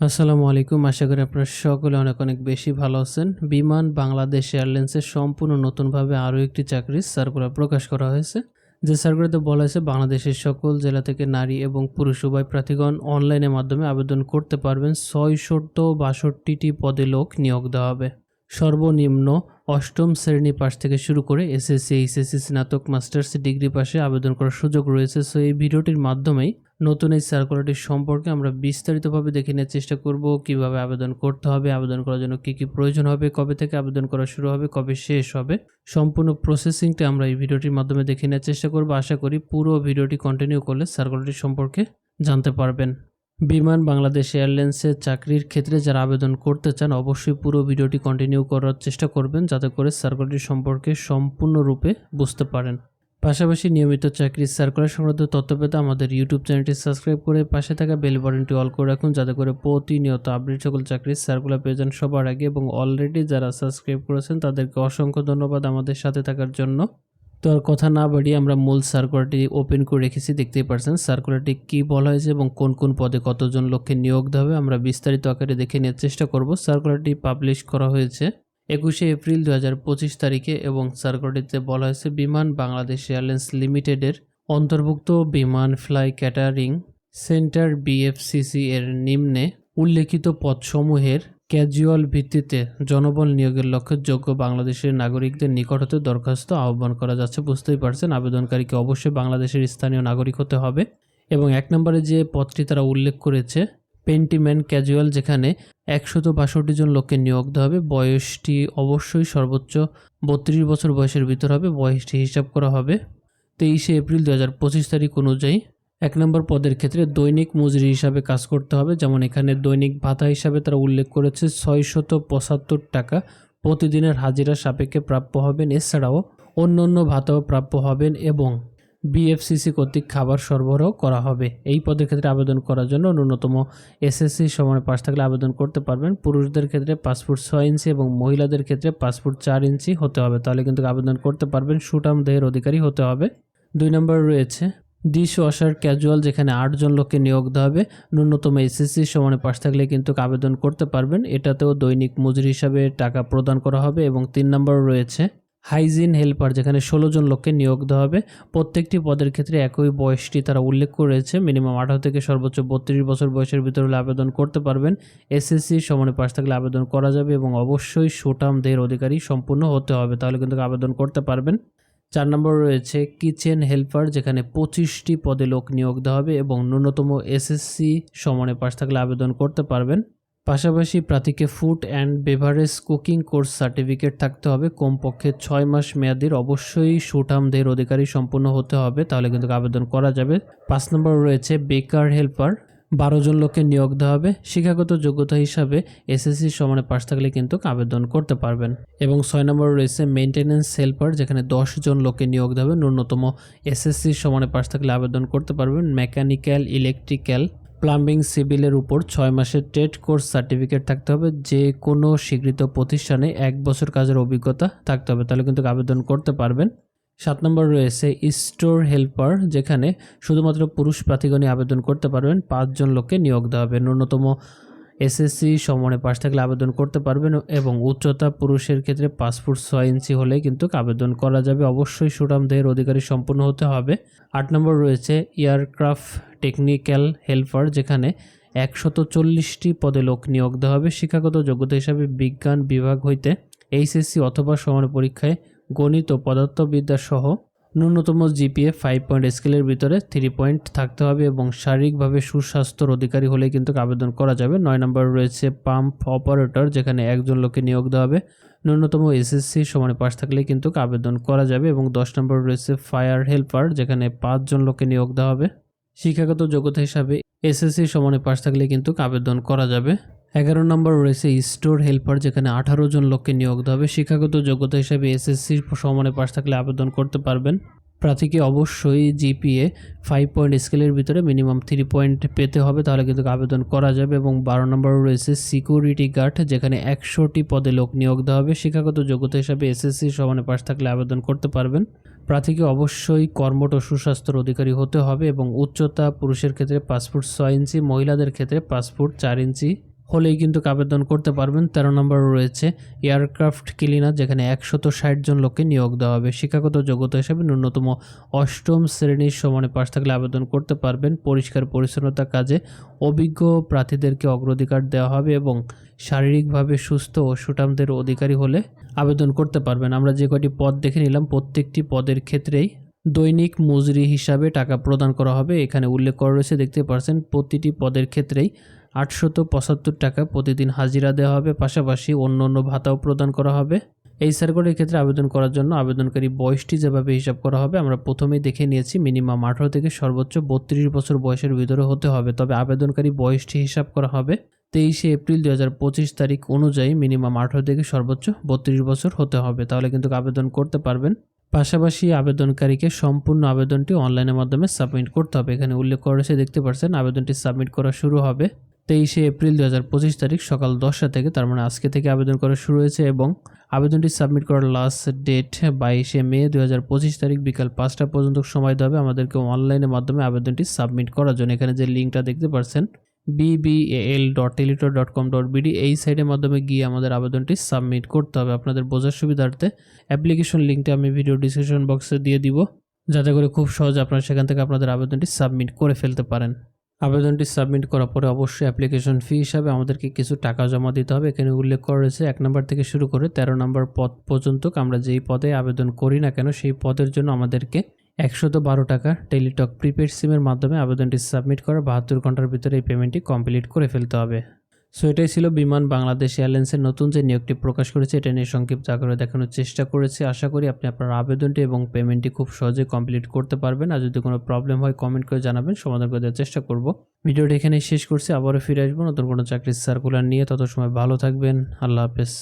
আসসালামু আলাইকুম। আশা করি আপনারা সকলে অনেক অনেক বেশি ভালো আছেন। বিমান বাংলাদেশ এয়ারলাইন্সের সম্পূর্ণ নতুনভাবে আরও একটি চাকরির সার্কুলার প্রকাশ করা হয়েছে। যে সার্কুলারতে বলা হয়েছে, বাংলাদেশের সকল জেলা থেকে নারী এবং পুরুষ উভয় প্রার্থীগণ অনলাইনের মাধ্যমে আবেদন করতে পারবেন। ছয়শত বাষট্টিটি পদে লোক নিয়োগ দেওয়া হবে। সর্বনিম্ন অষ্টম শ্রেণি পাশ থেকে শুরু করে এসএসসি, এইচএসসি, স্নাতক, মাস্টার্স ডিগ্রি পাশে আবেদন করার সুযোগ রয়েছে। সো এই ভিডিওটির মাধ্যমেই নতুন এই সার্কুলারটি সম্পর্কে আমরা বিস্তারিতভাবে দেখে নেওয়ার চেষ্টা করব। কীভাবে আবেদন করতে হবে, আবেদন করার জন্য কি কি প্রয়োজন হবে, কবে থেকে আবেদন করা শুরু হবে, কবে শেষ হবে, সম্পূর্ণ প্রসেসিংটা আমরা এই ভিডিওটির মাধ্যমে দেখে নেওয়ার চেষ্টা করব। আশা করি পুরো ভিডিওটি কন্টিনিউ করলে সার্কুলারটি সম্পর্কে জানতে পারবেন। বিমান বাংলাদেশ এয়ারলাইন্সের চাকরির ক্ষেত্রে যারা আবেদন করতে চান, অবশ্যই পুরো ভিডিওটি কন্টিনিউ করার চেষ্টা করবেন যাতে করে সার্কুলারটি সম্পর্কে সম্পূর্ণরূপে বুঝতে পারেন। পাশাপাশি নিয়মিত চাকরির সার্কুলার সংক্রান্ত তথ্য পেতে আমাদের ইউটিউব চ্যানেলটি সাবস্ক্রাইব করে পাশে থাকা বেল বাটনটি অল করে রাখুন যাতে করে প্রতিনিয়ত আপডেট সকল চাকরির সার্কুলার পেয়ে যান সবার আগে এবং অলরেডি যারা সাবস্ক্রাইব করেছেন, তাদেরকে অসংখ্য ধন্যবাদ আমাদের সাথে থাকার জন্য। তো আর কথা না বাড়িয়ে আমরা মূল সার্কুলারটি ওপেন করে রেখেছি, দেখতেই পারছেন। সার্কুলারটি কী বলা হয়েছে এবং কোন কোন পদে কতজন লোককে নিয়োগ হবে, আমরা বিস্তারিত আকারে দেখে নেওয়ার চেষ্টা করব। সার্কুলারটি পাবলিশ করা হয়েছে একুশে এপ্রিল দু হাজার পঁচিশ তারিখে এবং সার্কুলারটিতে বলা হয়েছে বিমান বাংলাদেশ এয়ারলাইন্স লিমিটেডের অন্তর্ভুক্ত বিমান ফ্লাই ক্যাটারিং সেন্টার বিএফসিসি এর নিম্নে উল্লেখিত পদসমূহের ক্যাজুয়াল ভিত্তিতে জনবল নিয়োগের লক্ষ্যে যোগ্য বাংলাদেশের নাগরিকদের নিকট হতে দরখাস্ত আহ্বান করা যাচ্ছে। বুঝতেই পারছেন, আবেদনকারীকে অবশ্যই বাংলাদেশের স্থানীয় নাগরিক হতে হবে। এবং এক নম্বরে যে পদটি তারা উল্লেখ করেছে পেন্টিম্যান ক্যাজুয়াল যেখানে একশত বাষট্টি জন লোককে নিয়োগ দেওয়া হবে, বয়সটি অবশ্যই সর্বোচ্চ বত্রিশ বছর বয়সের ভিতর হবে, বয়সটি হিসাব করা হবে। তেইশে এপ্রিল দু হাজার পঁচিশ তারিখ অনুযায়ী এক নম্বর পদের ক্ষেত্রে দৈনিক মজুরি হিসাবে কাজ করতে হবে। যেমন এখানে দৈনিক ভাতা হিসাবে তারা উল্লেখ করেছে ছয়শত পঁচাত্তর টাকা প্রতিদিনের হাজিরা সাপেক্ষে প্রাপ্য হবেন। এছাড়াও অন্য অন্য ভাতাও প্রাপ্য হবেন এবং বিএফসিসি কর্তৃক খাবার সরবরাহ করা হবে। এই পদের ক্ষেত্রে আবেদন করার জন্য ন্যূনতম এসএসসি সমানে পাশ থাকলে আবেদন করতে পারবেন। পুরুষদের ক্ষেত্রে পাসপোর্ট ছয় ইঞ্চি এবং মহিলাদের ক্ষেত্রে পাসপোর্ট চার ইঞ্চি হতে হবে। তাহলে কিন্তু আবেদন করতে পারবেন। সুটাম দেহের অধিকারী হতে হবে। দুই নম্বর রয়েছে ডিশ ওয়াশার ক্যাজুয়াল যেখানে আটজন লোককে নিয়োগ দেওয়া হবে, ন্যূনতম এসএসসি সমানে পাশ থাকলে কিন্তু আবেদন করতে পারবেন। এটাতেও দৈনিক মজুরি হিসাবে টাকা প্রদান করা হবে এবং তিন নম্বর রয়েছে হাইজিন হেল্পার, যেখানে ষোলো জন লোককে নিয়োগ দেওয়া হবে। প্রত্যেকটি পদের ক্ষেত্রে একই বয়সটি তারা উল্লেখ করেছে মিনিমাম আঠারো থেকে সর্বোচ্চ বত্রিশ বছর বয়সের ভিতরে হলে আবেদন করতে পারবেন। এসএসসি সমানে পাশ থাকলে আবেদন করা যাবে এবং অবশ্যই সুটাম দেহের অধিকারী সম্পূর্ণ হতে হবে, তাহলে কিন্তু আবেদন করতে পারবেন। চার নম্বর রয়েছে কিচেন হেল্পার, যেখানে পঁচিশটি পদে লোক নিয়োগ দেওয়া হবে এবং ন্যূনতম এসএসসি সমানে পাশ থাকলে আবেদন করতে পারবেন। পাশাপাশি প্রার্থীকে food and beverage cooking course certificate থাকতে হবে। কমপক্ষে ছয় মাস মেয়াদির অবশ্যই সুঠামদের অধিকারী সম্পূর্ণ হতে হবে, তাহলে কিন্তু আবেদন করা যাবে। পাঁচ নম্বর রয়েছে বেকার হেল্পার বারো জন লোককে নিয়োগ দেওয়া হবে। শিক্ষাগত যোগ্যতা হিসাবে এসএসসি সমানে পাশ থাকলে কিন্তু আবেদন করতে পারবেন। এবং ছয় নম্বর রয়েছে মেনটেন্যান্স হেল্পার যেখানে দশ জন লোককে নিয়োগ দেওয়া হবে। ন্যূনতম এসএসসি সমানে পাশ থাকলে আবেদন করতে পারবেন। মেকানিক্যাল ইলেকট্রিক্যাল প্লাম্বিং সিভিলের উপর ছয় মাসের ট্রেড কোর্স সার্টিফিকেট থাকতে হবে। যে কোনো স্বীকৃত প্রতিষ্ঠানে এক বছর কাজের অভিজ্ঞতা থাকতে হবে। তাহলে কিন্তু আবেদন করতে পারবেন। সাত নম্বর রয়েছে স্টোর হেল্পার, যেখানে শুধুমাত্র পুরুষ প্রার্থীগণই আবেদন করতে পারবেন, পাঁচজন লোককে নিয়োগ দেওয়া হবে। ন্যূনতম এসএসসি সমনে পাশ থাকলে আবেদন করতে পারবেন এবং উচ্চতা পুরুষের ক্ষেত্রে পাসপোর্ট ছয় ইঞ্চি হলে কিন্তু আবেদন করা যাবে। অবশ্যই সুটাম দেহের অধিকারী সম্পূর্ণ হতে হবে। আট নম্বর রয়েছে এয়ারক্রাফট টেকনিক্যাল হেল্পার, যেখানে একশত চল্লিশটি পদে লোক নিয়োগ দেওয়া হবে। শিক্ষাগত যোগ্যতা হিসাবে বিজ্ঞান বিভাগ হইতে এইচএসসি অথবা সমান পরীক্ষায় গণিত ও পদার্থবিদ্যা সহ ন্যূনতম জিপিএ ফাইভ পয়েন্ট স্কেলের ভিতরে থ্রি পয়েন্ট থাকতে হবে এবং শারীরিকভাবে সুস্বাস্থ্যর অধিকারী হলে কিন্তু আবেদন করা যাবে। নয় নম্বর রয়েছে পাম্প অপারেটর যেখানে একজন লোককে নিয়োগ দেওয়া হবে। ন্যূনতম এসএসসি সমানে পাশ থাকলে কিন্তু আবেদন করা যাবে এবং দশ নম্বর রয়েছে ফায়ার হেল্পার যেখানে পাঁচজন লোককে নিয়োগ দেওয়া হবে। শিক্ষাগত যোগ্যতা হিসাবে এসএসসি সমানে পাশ থাকলে কিন্তু আবেদন করা যাবে। এগারো নম্বর রয়েছে স্টোর হেল্পার যেখানে আঠারো জন লোককে নিয়োগ দেওয়া হবে, শিক্ষাগত যোগ্যতা হিসাবে এসএসসি সমানে পাশ থাকলে আবেদন করতে পারবেন। প্রার্থীকে অবশ্যই জিপিএ ফাইভ পয়েন্ট স্কেলের ভিতরে মিনিমাম থ্রি পয়েন্ট পেতে হবে, তাহলে কিন্তু আবেদন করা যাবে। এবং বারো নম্বর রয়েছে সিকিউরিটি গার্ড যেখানে একশোটি পদে লোক নিয়োগ দেওয়া হবে, শিক্ষাগত যোগ্যতা হিসাবে এসএসসি সমানে পাশ থাকলে আবেদন করতে পারবেন। প্রার্থীকে অবশ্যই কর্মট ও সুস্বাস্থ্যের অধিকারী হতে হবে এবং উচ্চতা পুরুষের ক্ষেত্রে পাসপোর্ট ছয় ইঞ্চি, মহিলাদের ক্ষেত্রে পাসপোর্ট চার ইঞ্চি। হলেই কিন্তু আবেদন করতে পারবেন। তেরো নম্বর রয়েছে এয়ারক্রাফট ক্লিনার যেখানে একশত ষাট জন লোককে নিয়োগ দেওয়া হবে। শিক্ষাগত যোগ্যতা হিসাবে ন্যূনতম অষ্টম শ্রেণির সমানে পাশ থাকলে আবেদন করতে পারবেন। পরিষ্কার পরিচ্ছন্নতা কাজে অভিজ্ঞ প্রার্থীদেরকে অগ্রাধিকার দেওয়া হবে এবং শারীরিকভাবে সুস্থ ও সুঠামদের অধিকারী হলে আবেদন করতে পারবেন। আমরা যে কয়টি পদ দেখে নিলাম, প্রত্যেকটি পদের ক্ষেত্রেই দৈনিক মজুরি হিসাবে টাকা প্রদান করা হবে। এখানে উল্লেখ করা রয়েছে, দেখতে পারছেন প্রতিটি পদের ক্ষেত্রেই আটশত পঁচাত্তর টাকা প্রতিদিন হাজিরা দেওয়া হবে, পাশাপাশি অন্য অন্য ভাতাও প্রদান করা হবে। এই সার্কুলারের ক্ষেত্রে আবেদন করার জন্য আবেদনকারী বয়সটি যেভাবে হিসাব করা হবে, আমরা প্রথমেই দেখে নিয়েছি মিনিমাম আঠারো থেকে সর্বোচ্চ বত্রিশ বছর বয়সের ভিতরে হতে হবে, তবে আবেদনকারী বয়সটি হিসাব করা হবে। তেইশে এপ্রিল দু হাজার পঁচিশ তারিখ অনুযায়ী মিনিমাম আঠারো থেকে সর্বোচ্চ বত্রিশ বছর হতে হবে, তাহলে কিন্তু আবেদন করতে পারবেন। পাশাপাশি আবেদনকারীকে সম্পূর্ণ আবেদনটি অনলাইনের মাধ্যমে সাবমিট করতে হবে, এখানে উল্লেখ করা দেখতে পাচ্ছেন আবেদনটি সাবমিট করা শুরু হবে। তেইশে এপ্রিল দু হাজার পঁচিশ তারিখ সকাল দশটা থেকে, তার মানে আজকে থেকে আবেদন করা শুরু হয়েছে এবং আবেদনটি সাবমিট করার লাস্ট ডেট বাইশে মে দু হাজার পঁচিশ তারিখ বিকাল পাঁচটা পর্যন্ত সময় হবে। আমাদেরকে অনলাইনের মাধ্যমে আবেদনটি সাবমিট করার জন্য। এখানে যে লিঙ্কটা দেখতে পাচ্ছেন BBL dot teletor dot com dot BD এই সাইটের মাধ্যমে গিয়ে আমাদের আবেদনটি সাবমিট করতে হবে। আপনাদের বোঝার সুবিধার্থে অ্যাপ্লিকেশন লিঙ্কটা আমি ভিডিও ডিসক্রিপশন বক্সে দিয়ে দিব। যাতে করে খুব সহজে আপনারা সেখান থেকে আপনাদের আবেদনটি সাবমিট করে ফেলতে পারেন। আবেদনটি সাবমিট করার পরে অবশ্যই অ্যাপ্লিকেশন ফি হিসাবে আমাদেরকে কিছু টাকা জমা দিতে হবে। এখানে উল্লেখ করা রয়েছে, এক নম্বর থেকে শুরু করে তেরো নম্বর পদ পর্যন্ত আমরা যেই পদে আবেদন করি না কেন, সেই পদের জন্য আমাদেরকে একশত বারো টাকা টেলিটক প্রিপেড সিমের মাধ্যমে আবেদনটি সাবমিট করে বাহাত্তর ঘণ্টার ভিতরে এই পেমেন্টটি কমপ্লিট করে ফেলতে হবে। সো এটাই ছিল বিমান বাংলাদেশ এয়ারলাইন্সের নতুন যে নিয়োগটি প্রকাশ করেছে, এটা নিয়ে সংক্ষিপ্ত আকারে দেখানোর চেষ্টা করেছি। আশা করি আপনি আপনার আবেদনটি এবং পেমেন্টটি খুব সহজে কমপ্লিট করতে পারবেন। আর যদি কোনো প্রবলেম হয় কমেন্ট করে জানাবেন, সমাধান করে দেওয়ার চেষ্টা করব। ভিডিওটি এখানেই শেষ করছি, আবারও ফিরে আসব নতুন কোনো চাকরির সার্কুলার নিয়ে। তত সময় ভালো থাকবেন, আল্লাহ হাফেজ।